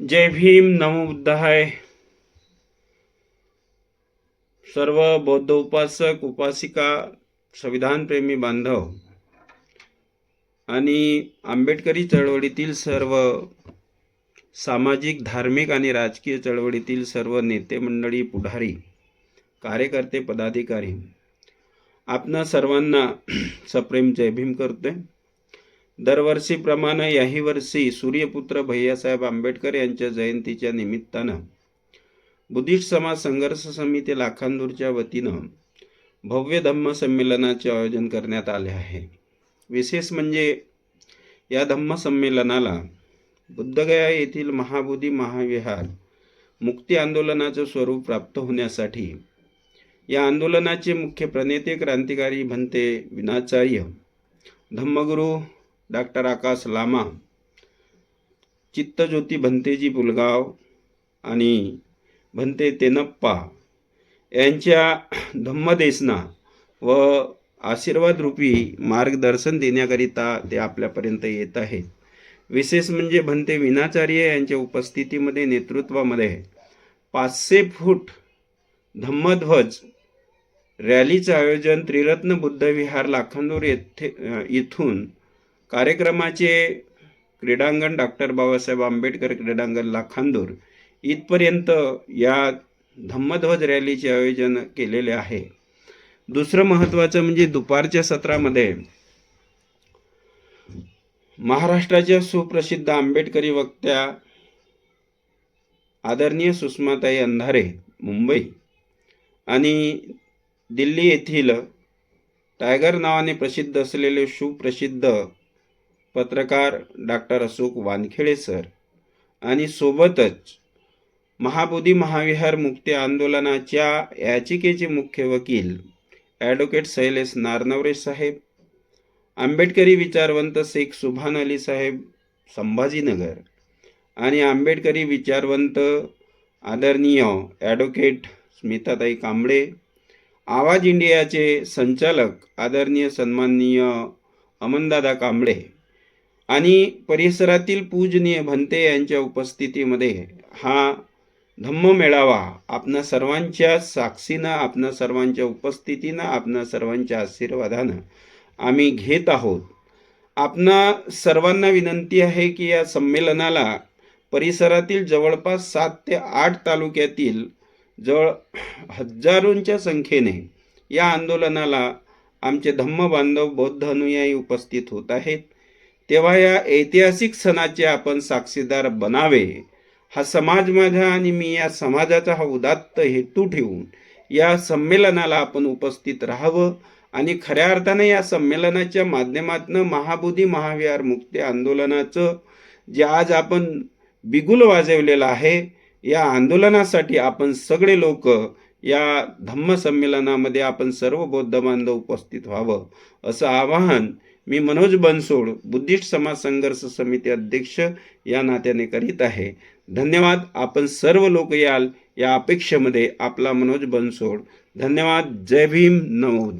जय भीम नमो बुद्धाय. सर्व बौद्ध उपासक उपासिका संविधानप्रेमी बांधव आणि आंबेडकरी चळवळीतील सर्व सामाजिक धार्मिक आणि राजकीय चळवळीतील सर्व नेते मंडळी पुढारी कार्यकर्ते पदाधिकारी आपणा सर्वांना सप्रेम जय भीम करतोय. दरवर्षीप्रमाणे याही वर्षी सूर्यपुत्र भैयासाहेब आंबेडकर यांच्या जयंतीच्या निमित्तानं बुद्धिस्ट समाज संघर्ष समिती लाखांदूरच्या वतीनं भव्य धम्म संमेलनाचे आयोजन करण्यात आले आहे. विशेष म्हणजे या धम्म संमेलनाला बुद्धगया येथील महाबोधी महाविहार मुक्ती आंदोलनाचं स्वरूप प्राप्त होण्यासाठी या आंदोलनाचे मुख्य प्रणेते क्रांतिकारी भंते विनाचार्य धम्मगुरू डॉक्टर आकाश लामा चित्तज्योती भंतेजी पुलगाव आणि भंते तेनप्पा यांच्या धम्मदेसना व आशीर्वादरूपी मार्गदर्शन देण्याकरिता ते आपल्यापर्यंत येत आहेत. विशेष म्हणजे भंते विनाचार्य यांच्या उपस्थितीमध्ये नेतृत्वामध्ये पाचशे फूट धम्मध्वज रॅलीचं आयोजन त्रिरत्न बुद्ध विहार लाखांदूर येथे इथून कार्यक्रमाचे क्रीडांगण डॉक्टर बाबासाहेब आंबेडकर क्रीडांगण लाखांदूर इथपर्यंत या धम्मध्वज रॅलीचे आयोजन केलेले आहे. दुसरं महत्त्वाचं म्हणजे दुपारच्या सत्रामध्ये महाराष्ट्राच्या सुप्रसिद्ध आंबेडकरी वक्त्या आदरणीय सुषमाताई अंधारे मुंबई आणि दिल्ली येथील टायगर नावाने प्रसिद्ध असलेले सुप्रसिद्ध पत्रकार डॉक्टर अशोक वानखेडे सर आणि सोबतच महाबोधी महाविहार मुक्ती आंदोलनाच्या याचिकेचे मुख्य वकील ॲडव्होकेट शैलेश नारनवरे साहेब आंबेडकरी विचारवंत शेख सुभान अली साहेब संभाजीनगर आणि आंबेडकरी विचारवंत आदरणीय ॲडव्होकेट स्मिताताई कांबळे आवाज इंडियाचे संचालक आदरणीय सन्माननीय अमनदादा कांबळे आणि परिसरातील पूजनीय भंते यांच्या उपस्थितीमध्ये हा धम्म मेळावा आपणा सर्वांच्या साक्षीनं आपणा सर्वांच्या उपस्थितीनं आपणा सर्वांच्या आशीर्वादानं आम्ही घेत आहोत. आपणा सर्वांना विनंती आहे की या संमेलनाला परिसरातील जवळपास सात ते आठ तालुक्यातील जवळ हजारोंच्या संख्येने या आंदोलनाला आमचे धम्म बांधव बौद्ध अनुयायी उपस्थित होत आहेत. तेव्हा या ऐतिहासिक सणाचे आपण साक्षीदार बनावे. हा समाज माझा आणि मी या समाजाचा हा उदात्त हेतू ठेवून या संमेलनाला आपण उपस्थित राहावं आणि खऱ्या अर्थाने या संमेलनाच्या माध्यमातून महाबोधी महाविहार मुक्ती आंदोलनाचं जे आज आपण बिगुल वाजवलेलं आहे या आंदोलनासाठी आपण सगळे लोक या धम्म संमेलनामध्ये आपण सर्व बौद्ध बांधव उपस्थित व्हावं असं आवाहन मी मनोज बनसोड बुद्धिस्ट समाज संघर्ष समिती अध्यक्ष या नात्याने करीत आहे. धन्यवाद. आपण सर्व लोक याल या अपेक्षेमध्ये आपला मनोज बनसोड. धन्यवाद. जय भीम. नमो